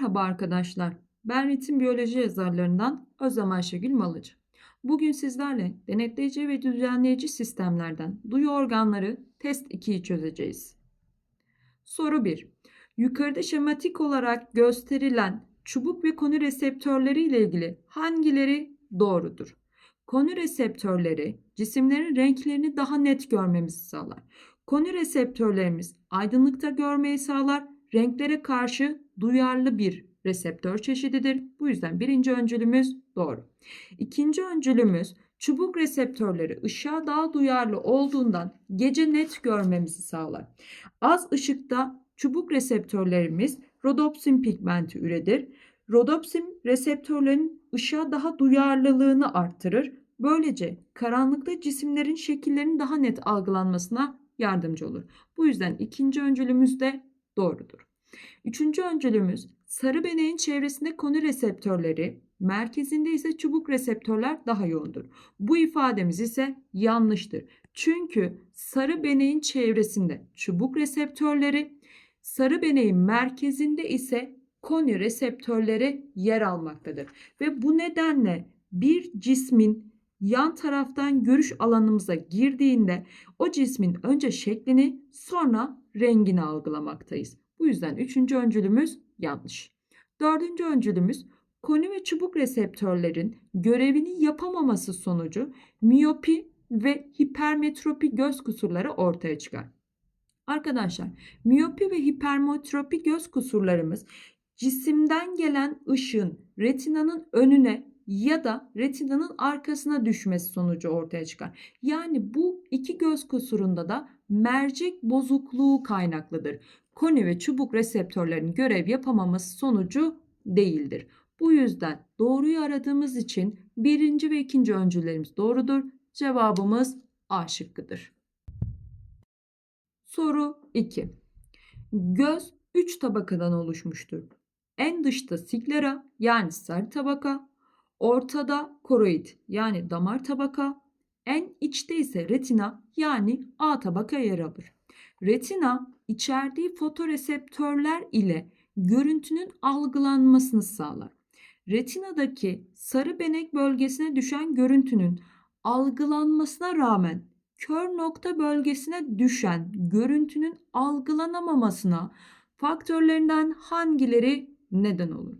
Merhaba arkadaşlar. Ben ritim biyoloji yazarlarından Özlem Ayşegül Malıcı. Bugün sizlerle denetleyici ve düzenleyici sistemlerden duyu organları test 2'yi çözeceğiz. Soru 1. Yukarıda şematik olarak gösterilen çubuk ve konu reseptörleri ile ilgili hangileri doğrudur? Konu reseptörleri cisimlerin renklerini daha net görmemizi sağlar. Konu reseptörlerimiz aydınlıkta görmeyi sağlar, renklere karşı duyarlı bir reseptör çeşididir. Bu yüzden birinci öncülümüz doğru. İkinci öncülümüz çubuk reseptörleri ışığa daha duyarlı olduğundan gece net görmemizi sağlar. Az ışıkta çubuk reseptörlerimiz rodopsin pigmenti üretir. Rodopsin reseptörlerin ışığa daha duyarlılığını arttırır. Böylece karanlıkta cisimlerin şekillerinin daha net algılanmasına yardımcı olur. Bu yüzden ikinci öncülümüz de doğrudur. Üçüncü öncülümüz sarı beneğin çevresinde konu reseptörleri, merkezinde ise çubuk reseptörler daha yoğundur. Bu ifademiz ise yanlıştır. Çünkü sarı beneğin çevresinde çubuk reseptörleri, sarı beneğin merkezinde ise koni reseptörleri yer almaktadır. Ve bu nedenle bir cismin yan taraftan görüş alanımıza girdiğinde o cismin önce şeklini sonra rengini algılamaktayız. Bu yüzden üçüncü öncülümüz yanlış. Dördüncü öncülümüz koni ve çubuk reseptörlerin görevini yapamaması sonucu miyopi ve hipermetropi göz kusurları ortaya çıkar. Arkadaşlar miyopi ve hipermetropi göz kusurlarımız cisimden gelen ışığın retinanın önüne ya da retinanın arkasına düşmesi sonucu ortaya çıkar. Yani bu iki göz kusurunda da mercek bozukluğu kaynaklıdır. Koni ve çubuk reseptörlerin görev yapamaması sonucu değildir. Bu yüzden doğruyu aradığımız için birinci ve ikinci öncüllerimiz doğrudur. Cevabımız A şıkkıdır. Soru 2. Göz 3 tabakadan oluşmuştur. En dışta siklera yani sarı tabaka, ortada koroid yani damar tabaka, en içte ise retina yani A tabaka yer alır. Retina içerdiği fotoreseptörler ile görüntünün algılanmasını sağlar. Retinadaki sarı benek bölgesine düşen görüntünün algılanmasına rağmen kör nokta bölgesine düşen görüntünün algılanamamasına faktörlerinden hangileri neden olur?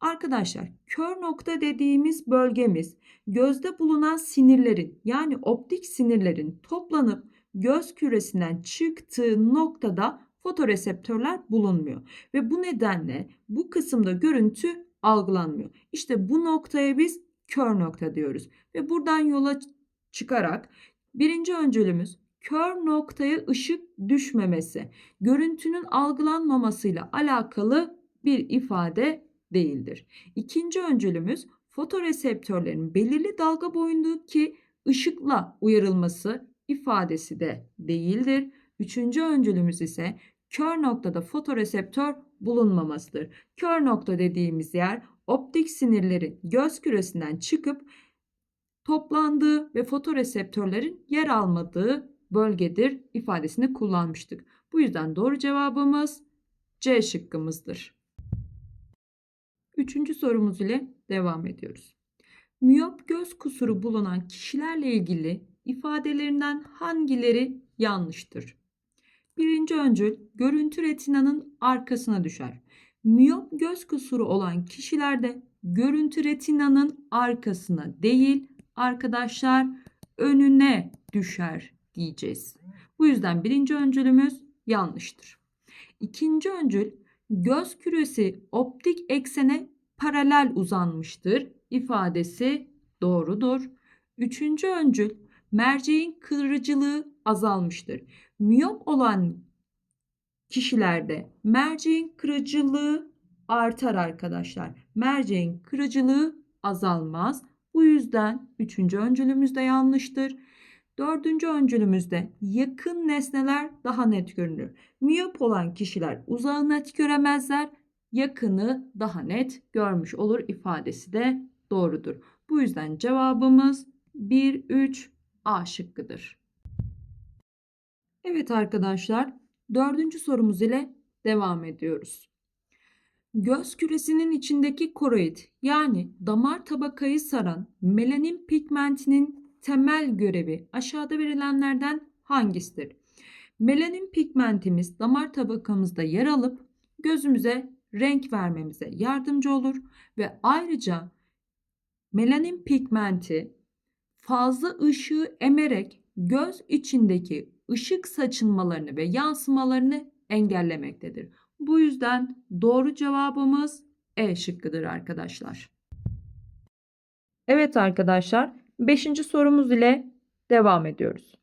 Arkadaşlar kör nokta dediğimiz bölgemiz gözde bulunan sinirlerin yani optik sinirlerin toplanıp göz küresinden çıktığı noktada fotoreseptörler bulunmuyor. Ve bu nedenle bu kısımda görüntü algılanmıyor. İşte bu noktaya biz kör nokta diyoruz. Ve buradan yola çıkarak birinci öncülümüz kör noktaya ışık düşmemesi, görüntünün algılanmamasıyla alakalı bir ifade değildir. İkinci öncülümüz fotoreseptörlerin belirli dalga boyundaki ışıkla uyarılması ifadesi de değildir. Üçüncü öncülümüz ise kör noktada fotoreseptör bulunmamasıdır. Kör nokta dediğimiz yer optik sinirlerin göz küresinden çıkıp toplandığı ve fotoreseptörlerin yer almadığı bölgedir ifadesini kullanmıştık. Bu yüzden doğru cevabımız C şıkkımızdır. Üçüncü sorumuz ile devam ediyoruz. Miyop göz kusuru bulunan kişilerle ilgili ifadelerinden hangileri yanlıştır? Birinci öncül görüntü retinanın arkasına düşer. Miyop göz kusuru olan kişilerde görüntü retinanın arkasına değil arkadaşlar önüne düşer diyeceğiz. Bu yüzden birinci öncülümüz yanlıştır. İkinci öncül göz küresi optik eksene paralel uzanmıştır ifadesi doğrudur. Üçüncü öncül merceğin kırıcılığı azalmıştır. Miyop olan kişilerde merceğin kırıcılığı artar arkadaşlar. Merceğin kırıcılığı azalmaz. Bu yüzden üçüncü öncülümüz de yanlıştır. Dördüncü öncülümüzde yakın nesneler daha net görünür. Miyop olan kişiler uzağı net göremezler, yakını daha net görmüş olur ifadesi de doğrudur. Bu yüzden cevabımız 1, 3 A şıkkıdır. Evet arkadaşlar dördüncü sorumuz ile devam ediyoruz. Göz küresinin içindeki koroid yani damar tabakayı saran melanin pigmentinin temel görevi aşağıda verilenlerden hangisidir? Melanin pigmentimiz damar tabakamızda yer alıp gözümüze renk vermemize yardımcı olur ve ayrıca melanin pigmenti fazla ışığı emerek göz içindeki ışık saçılmalarını ve yansımalarını engellemektedir. Bu yüzden doğru cevabımız E şıkkıdır arkadaşlar. Evet arkadaşlar 5. sorumuz ile devam ediyoruz.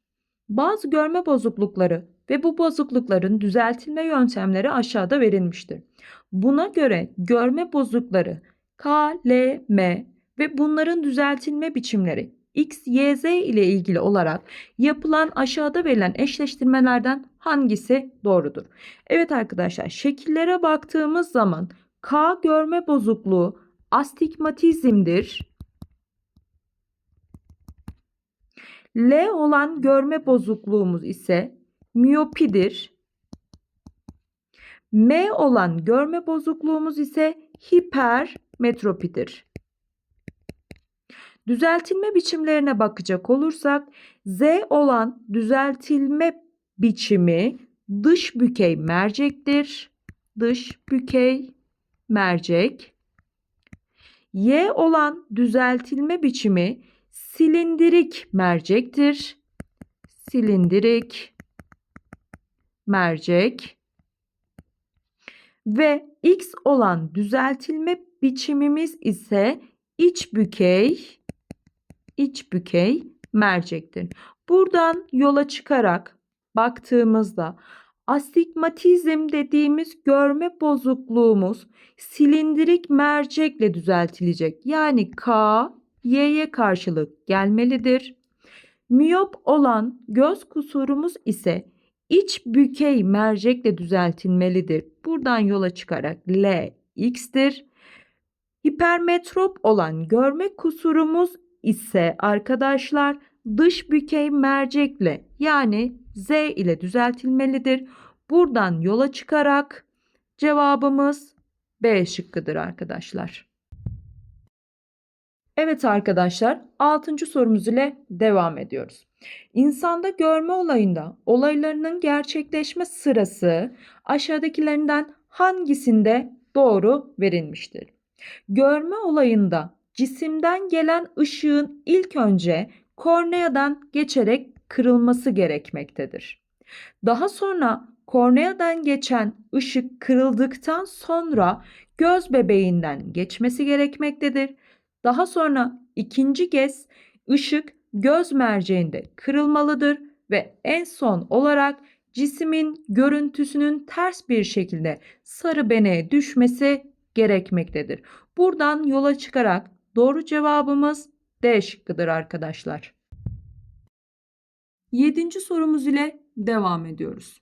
Bazı görme bozuklukları ve bu bozuklukların düzeltilme yöntemleri aşağıda verilmiştir. Buna göre görme bozuklukları K, L, M ve bunların düzeltilme biçimleri X, Y, Z ile ilgili olarak yapılan aşağıda verilen eşleştirmelerden hangisi doğrudur? Evet arkadaşlar şekillere baktığımız zaman K görme bozukluğu astigmatizmdir. L olan görme bozukluğumuz ise miyopidir. M olan görme bozukluğumuz ise hipermetropidir. Düzeltilme biçimlerine bakacak olursak Z olan düzeltilme biçimi dış bükey mercektir. Dış bükey mercek. Y olan düzeltilme biçimi silindirik mercektir. Silindirik mercek. Ve X olan düzeltilme biçimimiz ise iç bükey iç bükey mercektir. Buradan yola çıkarak baktığımızda astigmatizm dediğimiz görme bozukluğumuz silindirik mercekle düzeltilecek. Yani K Y'ye karşılık gelmelidir. Miyop olan göz kusurumuz ise iç bükey mercekle düzeltilmelidir. Buradan yola çıkarak L X'tir. Hipermetrop olan görme kusurumuz ise arkadaşlar dış bükey mercekle yani Z ile düzeltilmelidir. Buradan yola çıkarak cevabımız B şıkkıdır arkadaşlar. Evet arkadaşlar 6. sorumuz ile devam ediyoruz. İnsanda görme olayında olaylarının gerçekleşme sırası aşağıdakilerinden hangisinde doğru verilmiştir? Görme olayında cisimden gelen ışığın ilk önce korneadan geçerek kırılması gerekmektedir. Daha sonra korneadan geçen ışık kırıldıktan sonra göz bebeğinden geçmesi gerekmektedir. Daha sonra ikinci kez ışık göz merceğinde kırılmalıdır ve en son olarak cismin görüntüsünün ters bir şekilde sarı beneye düşmesi gerekmektedir. Buradan yola çıkarak doğru cevabımız D şıkkıdır arkadaşlar. Yedinci sorumuz ile devam ediyoruz.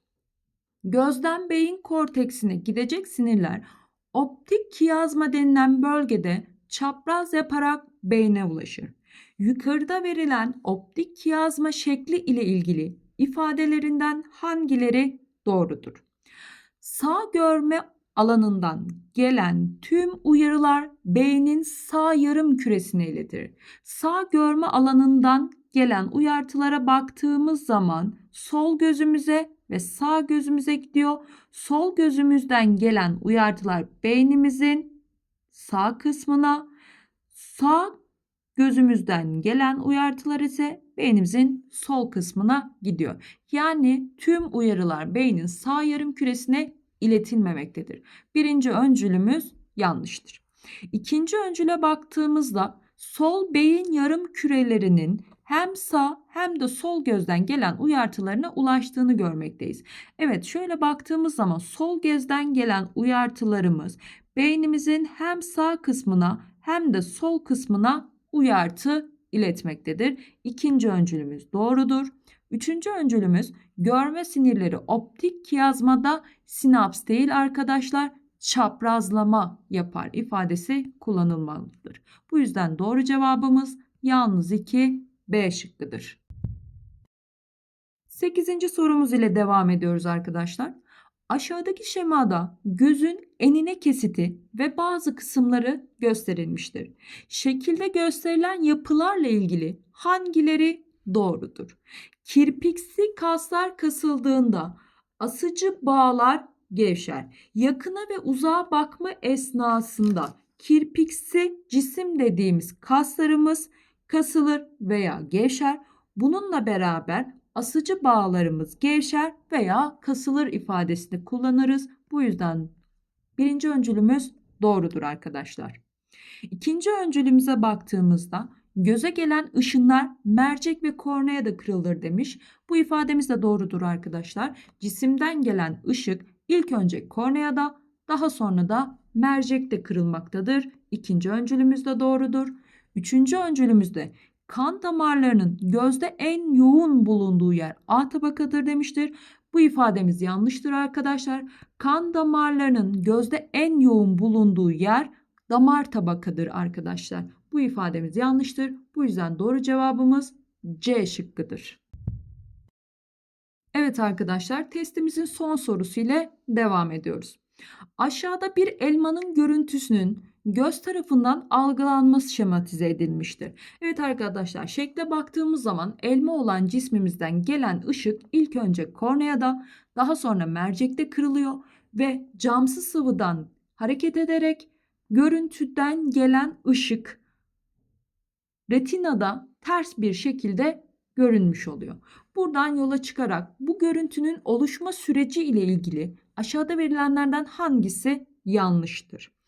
Gözden beyin korteksine gidecek sinirler optik kiyazma denilen bölgede çapraz yaparak beyne ulaşır. Yukarıda verilen optik kiyazma şekli ile ilgili ifadelerinden hangileri doğrudur? Sağ görme alanından gelen tüm uyarılar beynin sağ yarım küresine iletir. Sağ görme alanından gelen uyartılara baktığımız zaman sol gözümüze ve sağ gözümüze gidiyor. Sol gözümüzden gelen uyartılar beynimizin sağ kısmına, sağ gözümüzden gelen uyartılar ise beynimizin sol kısmına gidiyor. Yani tüm uyarılar beynin sağ yarım küresine iletilmemektedir. Birinci öncülümüz yanlıştır. İkinci öncüle baktığımızda sol beyin yarım kürelerinin hem sağ hem de sol gözden gelen uyartılarına ulaştığını görmekteyiz. Evet şöyle baktığımız zaman sol gözden gelen uyartılarımız beynimizin hem sağ kısmına hem de sol kısmına uyartı iletmektedir. İkinci öncülümüz doğrudur. Üçüncü öncülümüz görme sinirleri optik kiyazmada sinaps değil arkadaşlar çaprazlama yapar ifadesi kullanılmalıdır. Bu yüzden doğru cevabımız yalnız 2 B şıkkıdır. 8. sorumuz ile devam ediyoruz arkadaşlar. Aşağıdaki şemada gözün enine kesiti ve bazı kısımları gösterilmiştir. Şekilde gösterilen yapılarla ilgili hangileri doğrudur? Kirpiksi kaslar kasıldığında asıcı bağlar gevşer. Yakına ve uzağa bakma esnasında kirpiksi cisim dediğimiz kaslarımız kasılır veya gevşer. Bununla beraber asıcı bağlarımız gevşer veya kasılır ifadesini kullanırız. Bu yüzden birinci öncülümüz doğrudur arkadaşlar. İkinci öncülümüze baktığımızda göze gelen ışınlar mercek ve kornea da kırılır demiş. Bu ifademiz de doğrudur arkadaşlar. Cisimden gelen ışık ilk önce korneada daha sonra da mercekte kırılmaktadır. İkinci öncülümüz de doğrudur. Üçüncü öncülümüzde kan damarlarının gözde en yoğun bulunduğu yer A tabakadır demiştir. Bu ifademiz yanlıştır arkadaşlar. Kan damarlarının gözde en yoğun bulunduğu yer damar tabakadır arkadaşlar. Bu ifademiz yanlıştır. Bu yüzden doğru cevabımız C şıkkıdır. Evet arkadaşlar testimizin son sorusu ile devam ediyoruz. Aşağıda bir elmanın görüntüsünün göz tarafından algılanması şematize edilmiştir. Evet arkadaşlar şekle baktığımız zaman elma olan cismimizden gelen ışık ilk önce korneada daha sonra mercekte kırılıyor ve camsı sıvıdan hareket ederek görüntüden gelen ışık retinada ters bir şekilde görünmüş oluyor. Buradan yola çıkarak bu görüntünün oluşma süreci ile ilgili aşağıda verilenlerden hangisi yanlıştır?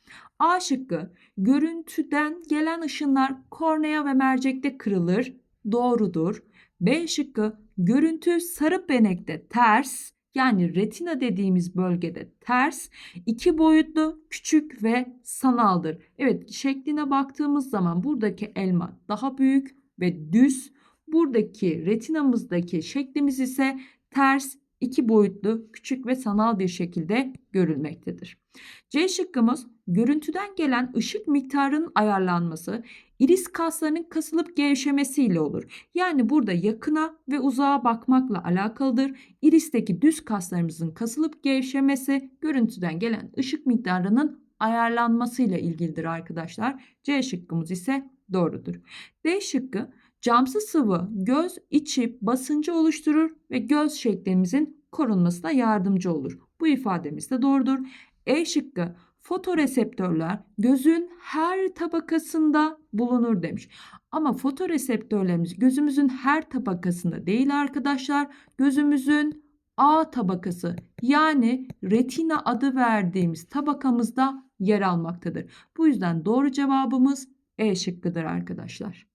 A şıkkı görüntüden gelen ışınlar kornea ve mercekte kırılır. Doğrudur. B şıkkı görüntü sarı benekte ters yani retina dediğimiz bölgede ters, iki boyutlu, küçük ve sanaldır. Evet şekline baktığımız zaman buradaki elma daha büyük ve düz. Buradaki retinamızdaki şeklimiz ise ters, iki boyutlu, küçük ve sanal bir şekilde görülmektedir. C şıkkımız görüntüden gelen ışık miktarının ayarlanması iris kaslarının kasılıp gevşemesiyle olur. Yani burada yakına ve uzağa bakmakla alakalıdır. Iristeki düz kaslarımızın kasılıp gevşemesi görüntüden gelen ışık miktarının ayarlanmasıyla ilgilidir arkadaşlar. C şıkkımız ise doğrudur. D şıkkı camsı sıvı göz içi basıncı oluşturur ve göz şeklimizin korunmasına yardımcı olur. Bu ifademiz de doğrudur. E şıkkı fotoreseptörler gözün her tabakasında bulunur demiş. Ama fotoreseptörlerimiz gözümüzün her tabakasında değil arkadaşlar. Gözümüzün A tabakası yani retina adı verdiğimiz tabakamızda yer almaktadır. Bu yüzden doğru cevabımız E şıkkıdır arkadaşlar.